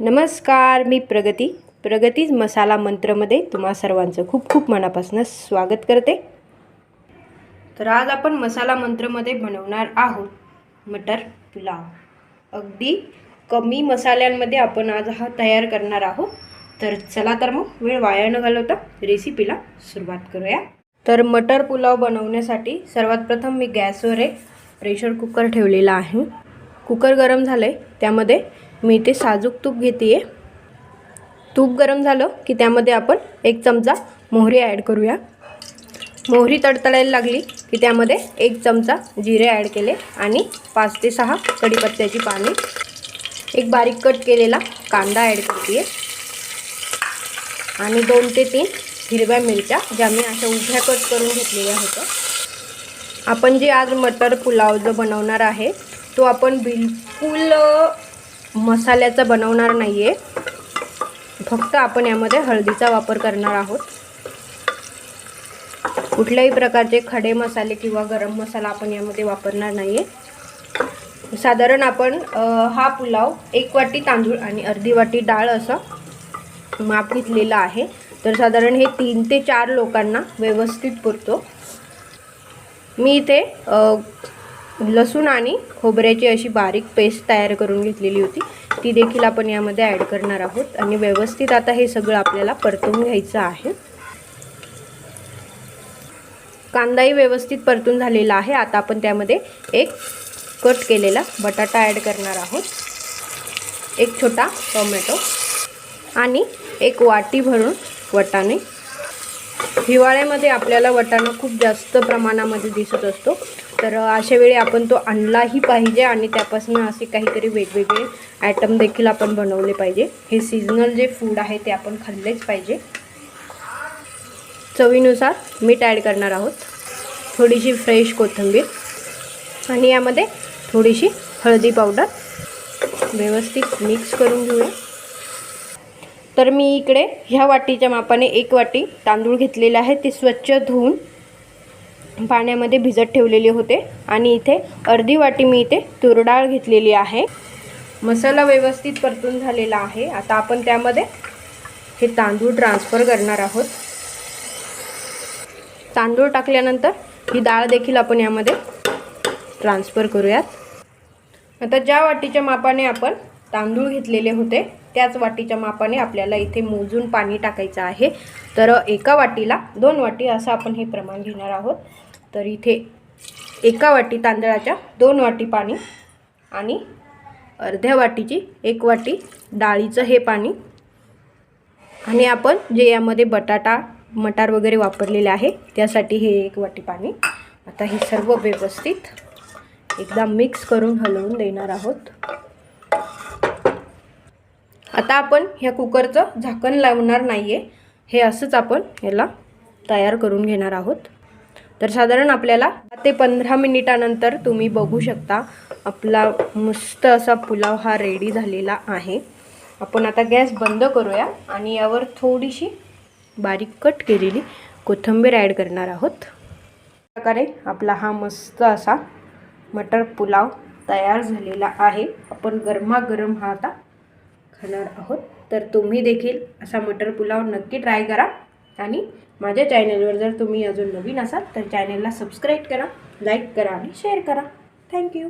नमस्कार मी प्रगती. प्रगतीज मसाला मंत्रमध्ये तुम्हा सर्वांचं खूप खूप मनापासून स्वागत करते. तर आज आपण मसाला मंत्रमध्ये बनवणार आहोत मटर पुलाव. अगदी कमी मसाल्यांमध्ये आपण आज हा तयार करणार आहोत. तर चला तर मग वेळ वाया न घालवता रेसिपीला सुरुवात करूया. तर मटर पुलाव बनवण्यासाठी सर्वात प्रथम मी गॅसवर एक प्रेशर कुकर ठेवलेला आहे. कुकर गरम झालं आहे त्यामध्ये मी इथे साजूक तूप घेते आहे तूप गरम झालं की त्यामध्ये आपण एक चमचा मोहरी ॲड करूया. मोहरी तडतडायला लागली की त्यामध्ये एक चमचा जिरे ॲड केले आणि पाच ते सहा कढीपत्त्याची पाने. एक बारीक कट केलेला कांदा ॲड करते आणि दोन ते तीन हिरव्या मिरच्या ज्या मी अशा उभ्या कट करून घेतलेल्या होत्या. आपण जे आज मटर पुलाव जो बनवणार आहे तो आपण बिलकुल मसाल्याचा बनवणार नाही आहे फक्त आपण यामध्ये हळदीचा वापर करणार आहोत. कुठल्याही प्रकारचे खडे मसाले किंवा गरम मसाला आपण यामध्ये वापरणार नाही आहे साधारण आपण हा पुलाव एक वाटी तांदूळ आणि अर्धी वाटी डाळ असं माप घेतलेला आहे. तर साधारण हे तीन ते चार लोकांना व्यवस्थित पुरतो. मी इथे लसूण आणि खोबऱ्याची अशी बारीक पेस्ट तयार करून घेतलेली होती. ती देखील आपण यामध्ये ॲड करणार आहोत. आणि व्यवस्थित आता हे सगळं आपल्याला परतून घ्यायचं आहे. कांदाही व्यवस्थित परतून झालेला आहे. आता आपण त्यामध्ये एक कट केलेला बटाटा ॲड करणार आहोत. एक छोटा टोमॅटो आणि एक वाटी भरून वटाणे हिवाळ्यामध्ये आपल्याला वटाणा खूप जास्त प्रमाणामध्ये दिसत असतो. तर अशा वेळी आपण तो आणलाही पाहिजे आणि त्यापासून असे काहीतरी वेगवेगळे आयटम देखील आपण बनवले पाहिजे. हे सीजनल जे फूड आहे ते आपण खाल्लेच पाहिजे. चवीनुसार मीठ ॲड करणार आहोत. थोडीशी फ्रेश कोथिंबीर आणि यामध्ये थोडीशी हळदी पावडर व्यवस्थित मिक्स करून घेऊया. तर मी इकडे ह्या वाटीच्या मापाने एक वाटी तांदूळ घेतलेले आहे. ते स्वच्छ धुवून पाण्यामध्ये भिजत ठेवलेले होते. आणि इथे अर्धी वाटी मी इथे तुरडाळ घेतलेली आहे. मसाला व्यवस्थित परतून झालेला आहे. आता आपण त्यामध्ये हे तांदूळ ट्रान्सफर करणार आहोत. तांदूळ टाकल्यानंतर ही डाळ देखील आपण यामध्ये ट्रान्सफर करूयात. आता ज्या वाटीच्या मापाने आपण तांदूळ घेतलेले होते त्याच वाटीच्या मापाने आपल्याला इथे मोजून पाणी टाकायचं आहे. तर एका वाटीला दोन वाटी असं आपण हे प्रमाण घेणार आहोत. तर इथे एका वाटी तांदळाच्या दोन वाटी पाणी आणि अर्ध्या वाटीची एक वाटी डाळीचं हे पाणी. आणि आपण जे यामध्ये बटाटा मटार वगैरे वापरलेले आहे त्यासाठी हे एक वाटी पाणी. आता हे सर्व व्यवस्थित एकदा मिक्स करून हलवून देणार आहोत. आता आपण ह्या कुकरचं झाकण लावणार नाही आहे हे असंच आपण याला तयार करून घेणार आहोत. तर साधारण आपल्याला ते पंधरा मिनिटानंतर तुम्ही बघू शकता आपला मस्त असा पुलाव हा रेडी झालेला आहे. आपण आता गॅस बंद करूया आणि यावर थोडीशी बारीक कट केलेली कोथिंबीर ॲड करणार आहोत. प्रकारे आपला हा मस्त असा मटर पुलाव तयार झालेला आहे. आपण गरमागरम हा आता खाणार आहोत. तर तुम्ही देखील असा मटर पुलाव नक्की ट्राय करा. आणि माझ्या चॅनलवर जर तुम्ही अजून नवीन असाल तर चॅनलला सबस्क्राईब करा लाईक करा आणि शेअर करा. थँक्यू